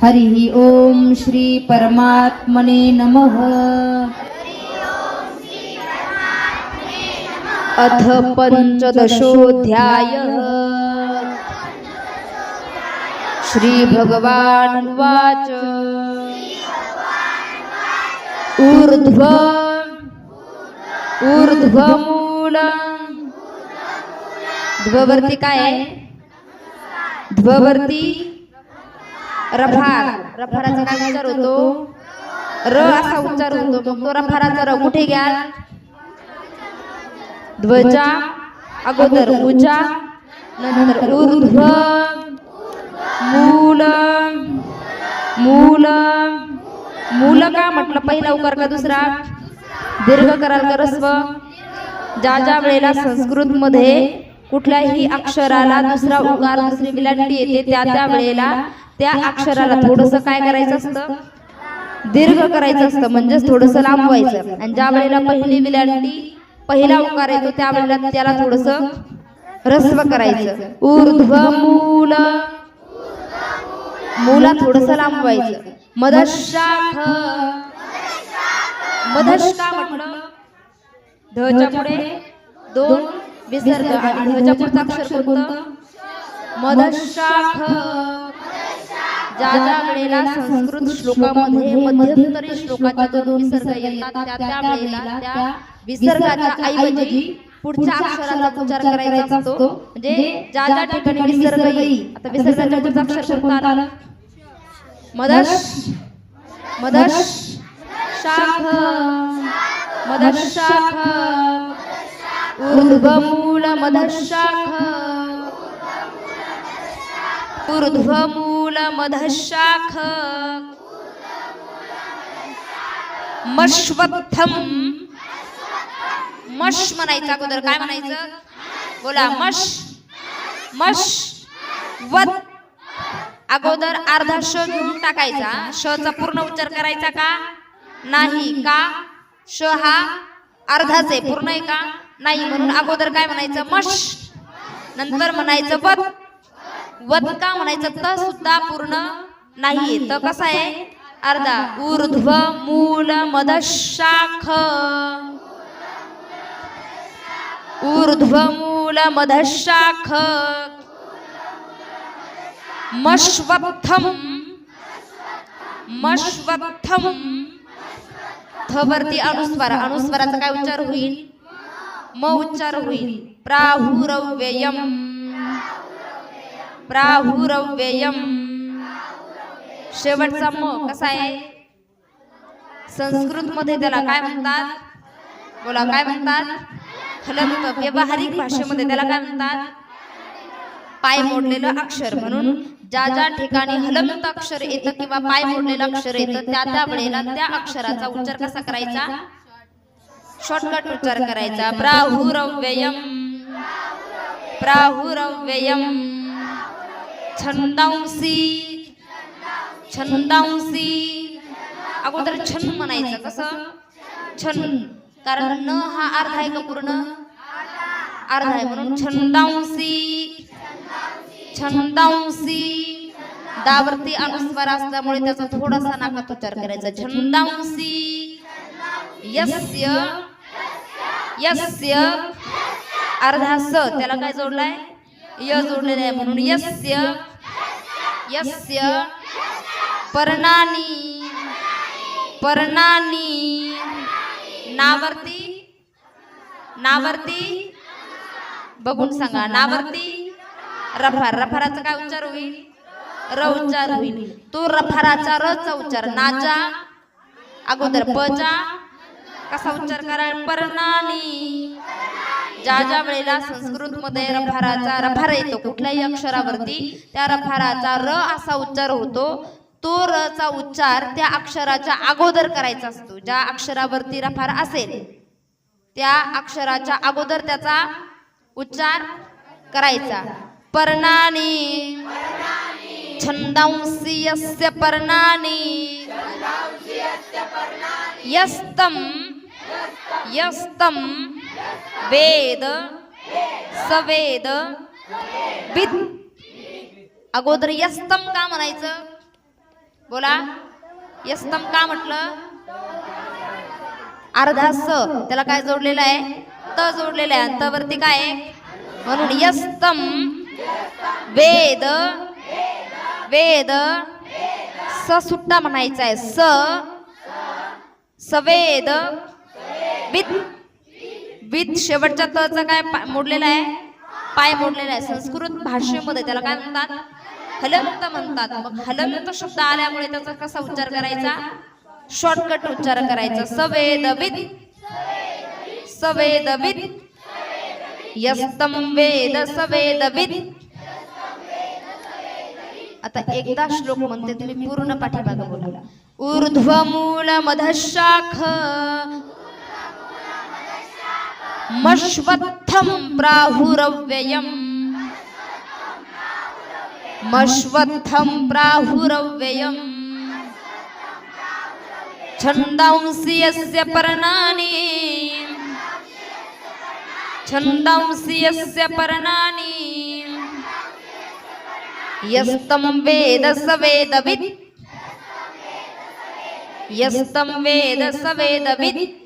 हरिः ॐ श्री परमात्मने नमः। अथ पञ्चदशोऽध्यायः। श्रीभगवानुवाच ऊर्ध्व ऊर्ध्वमूलम् ध्ववर्ती काय ध्ववर्ती रफार. रफाराचा काय उच्चार होतो र असा उच्चार होतो. मग तो रफाराचा र कुठे घ्या ध्वजा अगोदर उजा नंतर ऊर्ध्व मूल मूल मूल का म्हटलं पहिला उकार का दुसरा? दीर्घ कराल का रस्व? ज्या ज्या वेळेला संस्कृत मध्ये कुठल्याही अक्षराला दुसरा उकार दुसरी विलांटी येते त्या त्या वेळेला त्या अक्षराला थोडस काय करायचं असतं? दीर्घ करायचं असतं म्हणजेच थोडस लांबवायचं. आणि ज्या वेळेला पहिली विलांटी पहिला उकार येतो त्या वेळेला त्याला थोडस रस्व करायचं. ऊर्ध्व मूल मूला थोडस लांबवायचं. मदशाख. मदशका म्हटलं. धच्या पुढे दोन विसर्ग आणि धच्या पुढचं अक्षर कोणतं? मदशाख. ज्या ज्या वेळेला संस्कृत श्लोकामध्ये मध्यंतरी श्लोकाच्या दोन विसर्ग येतात त्या त्या वेळेला त्या विसर्गाच्या ऐवजी पुढच्या अक्षराचा उच्चार करायचा असतो. म्हणजे ज्या ज्या ठिकाणी विसर्ग येईल आता विसर्गाच्या पुढचं अक्षर कोणतं आलं? मदश मदश शाख. मदश शाख. ऊर्ध्वमूल मदश शाख. ऊर्ध्वमूल मधशाख मश्वत्थम। मश म्हणायचं अगोदर काय म्हणायचं? बोला मश। मश वत। अगोदर अर्धा श घेऊन टाकायचा. श चा पूर्ण उच्चार करायचा का? नाही का? श हा अर्धाच आहे पूर्ण आहे का? नाही म्हणून अगोदर काय म्हणायचं? मश. नंतर म्हणायचं वत. वध का म्हणायचं त सुद्धा पूर्ण नाही. तर कसं आहे? अर्धा. ऊर्ध्व मूल मदशाख. ऊर्ध्व मूल मदशाख. मश्वत्थम. मश्वत्थम. थ अनुस्वार. अनुस्वाराचा काय उच्चार होईल? म उच्चार होईल. प्राहुरव्ययम. प्राहुरव्ययम। शेवटचा म कसा आहे? संस्कृत मध्ये त्याला काय म्हणतात? बोला काय म्हणतात? हलंत व्यवहारिक भाषेमध्ये त्याला काय म्हणतात? पाय मोडलेलं अक्षर म्हणून ज्या ज्या ठिकाणी हलंत अक्षर येतं किंवा पाय मोडलेलं अक्षर येतं त्या त्या वेळेला त्या अक्षराचा उच्चार कसा करायचा? शॉर्टकट उच्चार करायचा. प्राहुरव्ययम. प्राहुरव्ययम. छंदांसी छंदांसी अगोदर छन म्हणायचं कसं? छन कारण न हा अर्धा आहे का पूर्ण? अर्धा आहे. म्हणून छंदांसी छंदांसी दावरती अनुस्वार असल्यामुळे त्याचा थोडासा नाकात उच्चार करायचा. छंदांसी यस्य यस्य अर्धा स त्याला काय जोडलाय? य जोडलेले आहे. म्हणून यस्य यस्य पर्णानी पर्णानी नावरती नावरती बघून सांगा. नावरती रफार रफाराचा काय उच्चार होईल? र उच्चार होईल. तो रफाराचा रचा उच्चार. नाचा अगोदर पचा कसा उच्चार कराल? पर्णानी ज्या ज्या वेळेला संस्कृत मध्ये रफाराचा रफार येतो कुठल्याही अक्षरावरती त्या रफाराचा र असा उच्चार होतो. तो र चा उच्चार त्या अक्षराच्या अगोदर करायचा असतो. ज्या अक्षरावरती रफार असेल त्या अक्षराच्या अगोदर त्याचा उच्चार करायचा. पर्णानी छंदांसी यस्य पर्णानी यस्तम यस्तम वेद सवेद विद. अगोदर यस्तम का म्हणायचं? बोला. यस्तम का म्हटलं? अर्धा स त्याला काय जोडलेलं आहे? त जोडलेलं आहे. आणि त वरती काय आहे? म्हणून यस्तम वेद वेद स सुट्टा म्हणायचा आहे. स सवेद विद. विद शेवटच्या तचा काय मोडलेला आहे? पाय मोडलेला आहे. संस्कृत भाषेमध्ये त्याला काय म्हणतात? हलंत म्हणतात. मग हलंत शब्द आल्यामुळे त्याचा कसा उच्चार करायचा? शॉर्टकट उच्चार करायचा. सवेदवित सवेदवित यस्तम वेद सवेदवित आता एकदा श्लोक म्हणते तुम्ही पूर्ण पाठीमागे बोला. ऊर्ध्वमूल मधशाख मश्वत्थं प्राहुरव्ययम्। मश्वत्थं प्राहुरव्ययम्। छन्दांसि यस्य पर्णानि छन्दांसि यस्य पर्णानि यस्तं वेद स वेदवित्। यस्तं वेद स वेदवित्